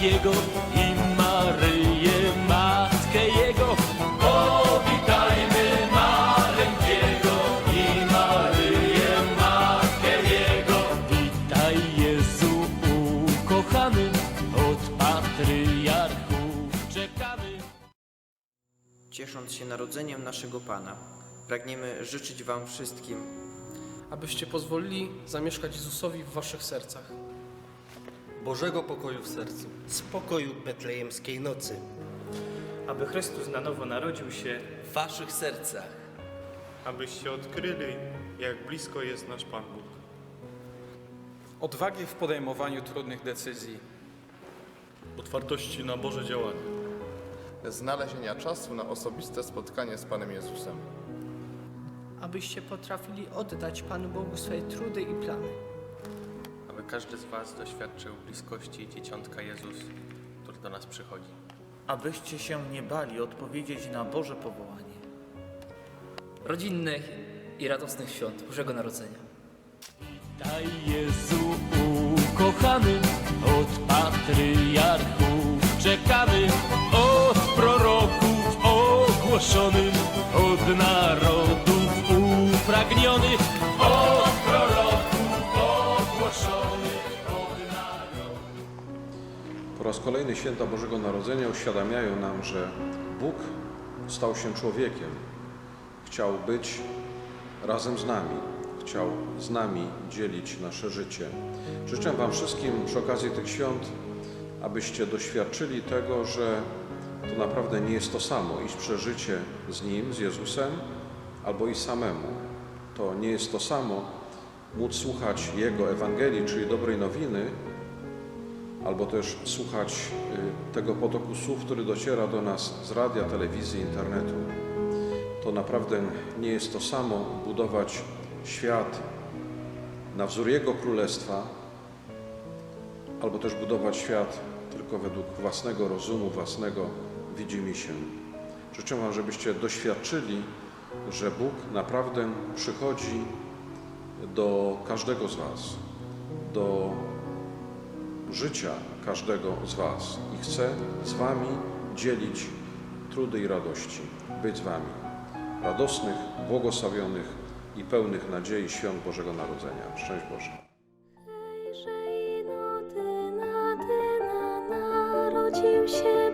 Jego i Maryję, Matkę Jego. Powitajmy Maleńkiego i Maryję, Matkę Jego. Witaj Jezu ukochany, od patriarchów czekamy. Ciesząc się narodzeniem naszego Pana, pragniemy życzyć Wam wszystkim, abyście pozwolili zamieszkać Jezusowi w Waszych sercach. Bożego pokoju w sercu. spokoju betlejemskiej nocy, aby Chrystus na nowo narodził się, W waszych sercach. abyście odkryli, jak blisko jest nasz Pan Bóg. odwagi w podejmowaniu trudnych decyzji, Otwartości na Boże działanie. znalezienia czasu na osobiste spotkanie z Panem Jezusem. abyście potrafili oddać Panu Bogu swoje trudy i plany. Każdy z Was doświadczył bliskości Dzieciątka Jezus, który do nas przychodzi. abyście się nie bali odpowiedzieć na Boże powołanie. rodzinnych i radosnych świąt Bożego Narodzenia. Daj Jezu ukochany, od patriarchów czekany, od proroków ogłoszony, od narodów upragnionych, Po raz kolejny święta Bożego Narodzenia uświadamiają nam, że Bóg stał się człowiekiem. Chciał być razem z nami, chciał z nami dzielić nasze życie. Życzę Wam wszystkim przy okazji tych świąt, abyście doświadczyli tego, że to naprawdę nie jest to samo iść przeżycie z Nim, z Jezusem, albo iść samemu. To nie jest to samo móc słuchać Jego Ewangelii, czyli dobrej nowiny, albo też słuchać y, tego potoku słów, który dociera do nas z radia, telewizji, internetu. To naprawdę nie jest to samo budować świat na wzór Jego Królestwa, albo też budować świat tylko według własnego rozumu, własnego widzimisię. Życzę Wam, żebyście doświadczyli, że Bóg naprawdę przychodzi do każdego z Was, do życia każdego z Was i chcę z Wami dzielić trudy i radości, być z Wami, radosnych, błogosławionych i pełnych nadziei świąt Bożego Narodzenia. Szczęść Boże. Narodził się